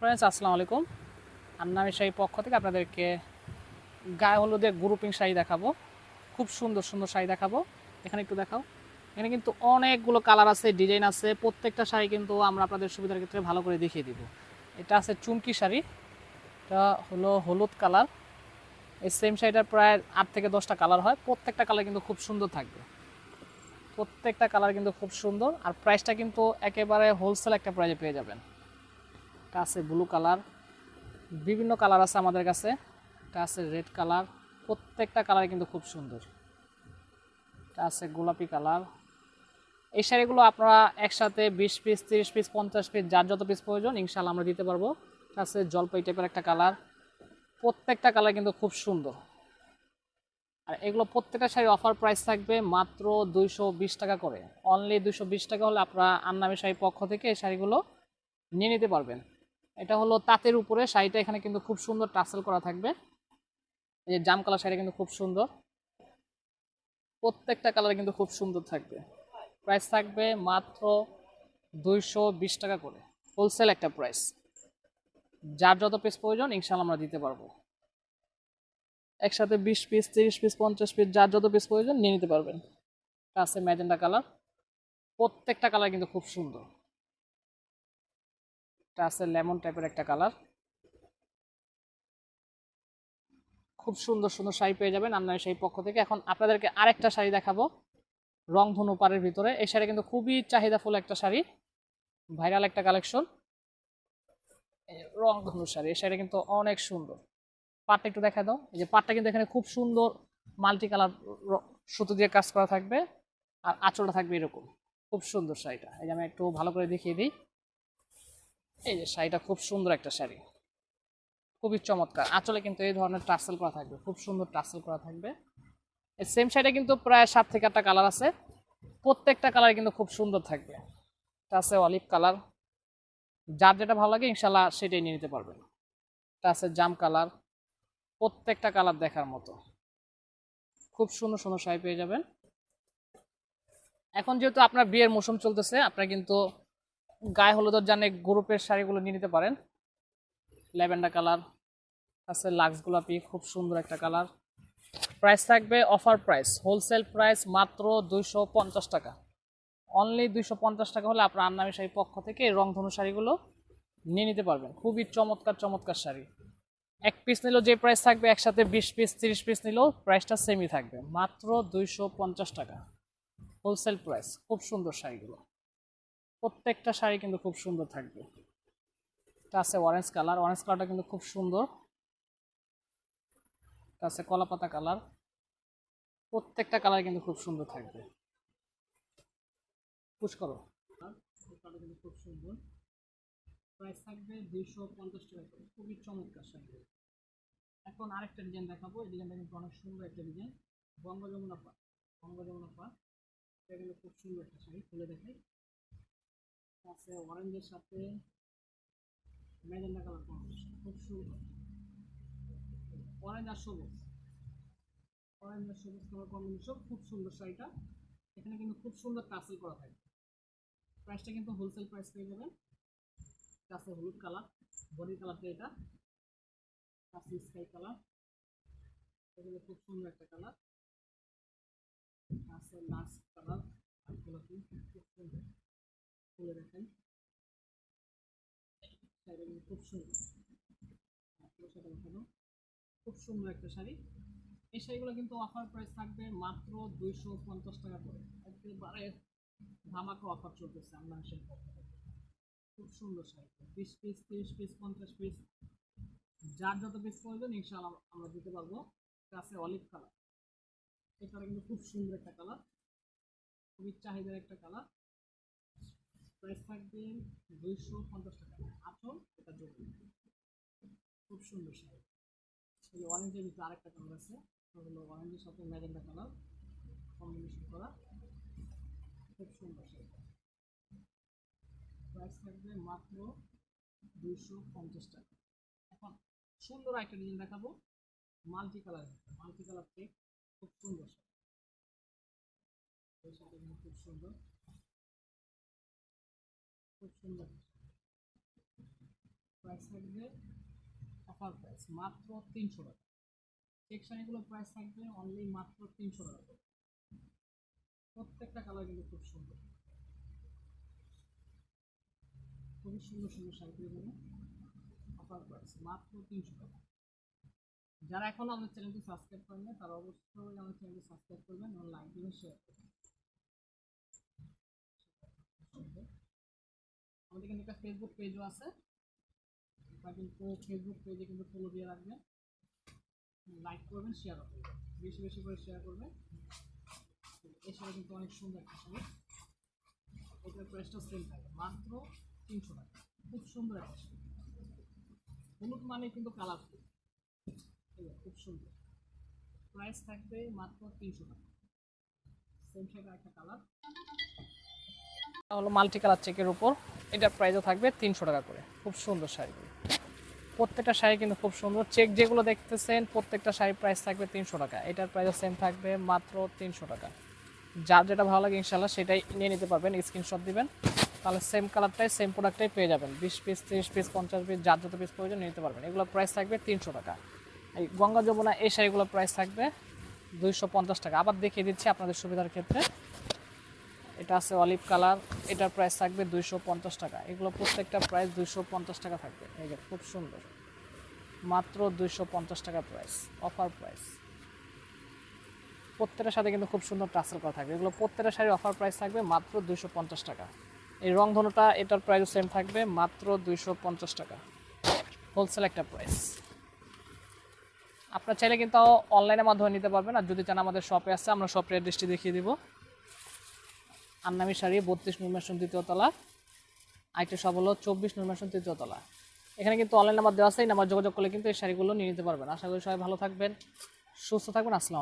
Friends আসসালামু আলাইকুম। আন্নামি শাড়ি পক্ষ থেকে আপনাদেরকে গায়ে হলুদের গ্রুপিং শাড়ি দেখাবো। খুব সুন্দর সুন্দর শাড়ি দেখাবো। এখানে একটু দেখাও। এখানে কিন্তু অনেকগুলো কালার আছে ডিজাইন আছে। প্রত্যেকটা শাড়ি কিন্তু আমরা আপনাদের সুবিধার ক্ষেত্রে ভালো করে দেখিয়ে দিব। এটা আছে চুমকি শাড়ি। এটা হলো হলুদ কালার এই সেম শাড়িটার প্রায় আট থেকে দশটা কালার হয়। প্রত্যেকটা কালার কিন্তু খুব সুন্দর থাকবে। প্রত্যেকটা কালার কিন্তু খুব সুন্দর। আর প্রাইসটা কিন্তু একেবারে হোলসেল একটা প্রাইজে পেয়ে যাবেন। এটা আছে ব্লু কালার, বিভিন্ন কালার আছে আমাদের কাছে। এটা আছে রেড কালার, প্রত্যেকটা কালার কিন্তু খুব সুন্দর। এটা আছে গোলাপি কালার। এই শাড়িগুলো আপনারা একসাথে বিশ পিস, তিরিশ পিস, পঞ্চাশ পিস, যার যত পিস প্রয়োজন ইনশাল্লাহ আমরা দিতে পারব। এটা আছে জলপাই টাইপের একটা কালার। প্রত্যেকটা কালার কিন্তু খুব সুন্দর। আর এগুলো প্রত্যেকটা শাড়ি অফার প্রাইস থাকবে মাত্র দুইশো বিশ টাকা করে। অনলি দুইশো বিশ টাকা হলে আপনারা আন্নামি শাড়ির পক্ষ থেকে এই শাড়িগুলো নিয়ে নিতে পারবেন। এটা হলো তাঁতের উপরে, শাড়িটা এখানে কিন্তু খুব সুন্দর টাসেল করা থাকবে। এই যে জাম কালার শাড়িটা কিন্তু খুব সুন্দর। প্রত্যেকটা কালার কিন্তু খুব সুন্দর থাকবে। প্রাইস থাকবে মাত্র দুইশো বিশ টাকা করে। হোলসেল একটা প্রাইস যার যত পিস প্রয়োজন ইনশাল্লাহ আমরা দিতে পারব। একসাথে বিশ পিস তিরিশ পিস পঞ্চাশ পিস যার যত পিস প্রয়োজন, নিয়ে নিতে পারবেন। আছে ম্যাজেন্ডা কালার। প্রত্যেকটা কালার কিন্তু খুব সুন্দর। এটা আছে লেমন টাইপের একটা কালার। খুব সুন্দর সুন্দর শাড়ি পেয়ে যাবেন আপনার সেই পক্ষ থেকে। এখন আপনাদেরকে আরেকটা শাড়ি দেখাবো রংধনু পাড়ের ভিতরে। এই শাড়ি কিন্তু খুবই চাহিদাফুল একটা শাড়ি, ভাইরাল একটা কালেকশন। রংধনু শাড়ি, এই শাড়ি কিন্তু অনেক সুন্দর। পাটটা একটু দেখা দাও। এই যে পাটটা কিন্তু এখানে খুব সুন্দর মাল্টি কালার সুতো দিয়ে কাজ করা থাকবে আর আঁচলটা থাকবে এরকম। খুব সুন্দর শাড়িটা। এই যে আমি একটু ভালো করে দেখিয়ে দিই। এই যে শাড়িটা খুব সুন্দর একটা শাড়ি। খুবই চমৎকার। আঁচলে কিন্তু এই ধরনের টাসেল করা থাকবে। খুব সুন্দর টাসেল করা থাকবে। এই সেম শাড়িটা কিন্তু প্রায় সাত থেকে আটটা কালার আছে। প্রত্যেকটা কালার কিন্তু খুব সুন্দর থাকবে। আছে অলিভ কালার। যার যেটা ভালো লাগে ইনশাল্লাহ সেটাই নিয়ে নিতে পারবেন। আছে জাম কালার। প্রত্যেকটা কালার দেখার মতো। খুব সুন্দর সুন্দর শাড়ি পেয়ে যাবেন। এখন যেহেতু আপনার বিয়ের মৌসুম চলতেছে, আপনারা কিন্তু গায়ে হলুদের জানে গ্রুপের শাড়িগুলো নিয়ে নিতে পারেন। ল্যাভেন্ডার কালার আছে লাক্স গোলাপি, খুব সুন্দর একটা কালার প্রাইস থাকবে অফার প্রাইস হোলসেল প্রাইস মাত্র দুইশো পঞ্চাশ টাকা। অনলি দুইশো পঞ্চাশ টাকা হলে আপনার আন্নামি শাড়ির পক্ষ থেকে এই রংধনু শাড়িগুলো নিয়ে নিতে পারবেন। খুবই চমৎকার চমৎকার শাড়ি। এক পিস নিলেও যে প্রাইস থাকবে একসাথে বিশ পিস তিরিশ পিস নিলেও প্রাইসটা সেমই থাকবে। মাত্র দুইশো পঞ্চাশ টাকা। হোলসেল প্রাইস খুব সুন্দর শাড়িগুলো। প্রত্যেকটা শাড়ি কিন্তু খুব সুন্দর থাকবে। এটা আছে অরেঞ্জ কালার অরেঞ্জ কালারটা কিন্তু খুব সুন্দর। এটা আছে কলাপাতা কালার প্রত্যেকটা কালার কিন্তু খুব সুন্দর থাকবে। পুশ করো। কালারটা কিন্তু খুব সুন্দর প্রাইস থাকবে দুইশো পঞ্চাশ টাকা করে। খুবই চমৎকার শাড়ি। এখন আরেকটা ডিজাইন দেখাবো। এই ডিজাইনটা কিন্তু অনেক সুন্দর একটা ডিজাইন বঙ্গ যমুনা পাট বঙ্গ যমুনা পাট এটা কিন্তু খুব সুন্দর একটা শাড়ি, খুলে দেখাই। আছে অরেঞ্জের সাথে ম্যাজেন্ডা কালার কম্বিনেশন খুব সুন্দর। অরেঞ্জ আর সবুজ। অরেঞ্জ আর সবুজ কালার কম্বিনেশন খুব সুন্দর শাড়িটা এখানে কিন্তু খুব সুন্দর টাসেল করা থাকে। প্রাইসটা কিন্তু হোলসেল প্রাইস পেয়ে যাবেন। আছে হলুদ কালার বডি কালারটা এটা। আছে স্কাই কালার এগুলো খুব সুন্দর একটা কালার আছে লাক্স কালার আর গোলাপি খুব সুন্দর। খুলে দেখেন। শাড়িটা খুব সুন্দর। সাথে দেখানো খুব সুন্দর একটা শাড়ি। এই শাড়িগুলো কিন্তু অফার প্রাইস থাকবে মাত্র দুইশো পঞ্চাশ টাকা করে। একেবারে ধামাকা অফার চলতেছে আমরা সেই খুব সুন্দর শাড়ি। বিশ পিস তিরিশ পিস পঞ্চাশ পিস যার যত পিস প্রয়োজন, ইনশাআল্লাহ আমরা দিতে পারব। আছে অলিভ কালার এই কিন্তু খুব সুন্দর একটা কালার খুবই চাহিদার একটা কালার প্রাইস থাকবে দুইশো পঞ্চাশ টাকা। আচল এটা যোগ খুব সুন্দর শাড়ি। এই অরেঞ্জের ভিতরে আরেকটা কালার আছে। হলো অরেঞ্জের সাথে ম্যাজেন্ডা কালার কম্বিনেশন করা। খুব সুন্দর শাড়ি। প্রাইস থাকবে মাত্র দুইশো পঞ্চাশ টাকা। এখন সুন্দর একটা ডিজাইন দেখাবো। Multi colour multi colour cake খুব সুন্দর এই সাথে খুব সুন্দর। খুব থাকবে অফার প্রাইস মাত্র তিনশো টাকা। চেক শাড়িগুলোর প্রাইস থাকবে অনলি মাত্র তিনশো টাকা। প্রত্যেকটা কালার কিন্তু খুব সুন্দর। খুবই সুন্দর সুন্দর শাড়ি পেয়ে অফার প্রাইস মাত্র তিনশো টাকা। যারা এখনও আমাদের চ্যানেলটি সাবস্ক্রাইব করেন তারা অবশ্যই আমাদের চ্যানেলটি সাবস্ক্রাইব করবেন, এবং লাইক দিবেন শেয়ার করবেন। আমাদের কিন্তু একটা ফেসবুক পেজও আছে। আপনারা কিন্তু ফেসবুক পেজে কিন্তু ফলো দিয়ে রাখবেন। লাইক করবেন শেয়ার করবেন। বেশি বেশি করে শেয়ার করবেন। এই শাড়ি কিন্তু অনেক সুন্দর একটা শাড়ি। এটার প্রাইসটা সেম থাকে মাত্র তিনশো টাকা। খুব সুন্দর একটা শাড়ি। হলুদ মানে কিন্তু কালারফুল খুব সুন্দর। প্রাইস থাকবে মাত্র তিনশো টাকা। সেম শাড়ির একটা কালার হলো মাল্টি কালার চেকের উপর। এটার প্রাইসও থাকবে তিনশো টাকা করে। খুব সুন্দর শাড়িগুলো প্রত্যেকটা শাড়ি কিন্তু খুব সুন্দর। চেক যেগুলো দেখতেছেন, প্রত্যেকটা শাড়ির প্রাইস থাকবে তিনশো টাকা। এটার প্রাইসও সেম থাকবে মাত্র তিনশো টাকা। যার যেটা ভালো লাগে ইনশাল্লাহ সেটাই নিয়ে নিতে পারবেন স্ক্রিনশট দিবেন। তাহলে সেম কালারটাই সেম প্রোডাক্টটাই পেয়ে যাবেন। বিশ পিস তিরিশ পিস পঞ্চাশ পিস যার যত পিস প্রয়োজন নিতে পারবেন। এগুলো প্রাইস থাকবে তিনশো টাকা। এই গঙ্গা যমুনা, এই শাড়িগুলোর প্রাইস থাকবে দুইশো পঞ্চাশ টাকা। আবার দেখিয়ে দিচ্ছি আপনাদের সুবিধার ক্ষেত্রে। এটা আছে অলিভ কালার, এটার প্রাইস থাকবে দুইশো পঞ্চাশ টাকা। এগুলো প্রত্যেকটা প্রাইস দুইশো পঞ্চাশ টাকা থাকবে। এই যে খুব সুন্দর। মাত্র দুইশো পঞ্চাশ টাকা প্রাইস অফার প্রাইস প্রত্যেকটার সাথে কিন্তু খুব সুন্দর টাসেল করা থাকবে। এগুলো প্রত্যেকটা শাড়ির অফার প্রাইস থাকবে মাত্র দুইশো পঞ্চাশ টাকা। এই রংধনুটা, এটার প্রাইস সেম থাকবে মাত্র দুইশো পঞ্চাশ টাকা। হোলসেল একটা প্রাইস আপনার চাইলে কিন্তু অনলাইনের মাধ্যমে নিতে পারবেন। আর যদি চান আমাদের শপে আসছে আমরা শপের অ্যাড্রেসটি দেখিয়ে দিব। আন্নামি শাড়ি, বত্রিশ নির্মাসন তৃতীয় তলা। আরেকটা সব হলো চব্বিশ নির্মাসন তৃতীয় তলা। এখানে কিন্তু অনলাইন নাম্বার দেওয়া আছে, এই নাম্বার যোগাযোগ করলে কিন্তু এই শাড়িগুলো নিয়ে নিতে পারবেন। আশা করি সবাই ভালো থাকবেন, সুস্থ থাকবেন, আসসালাম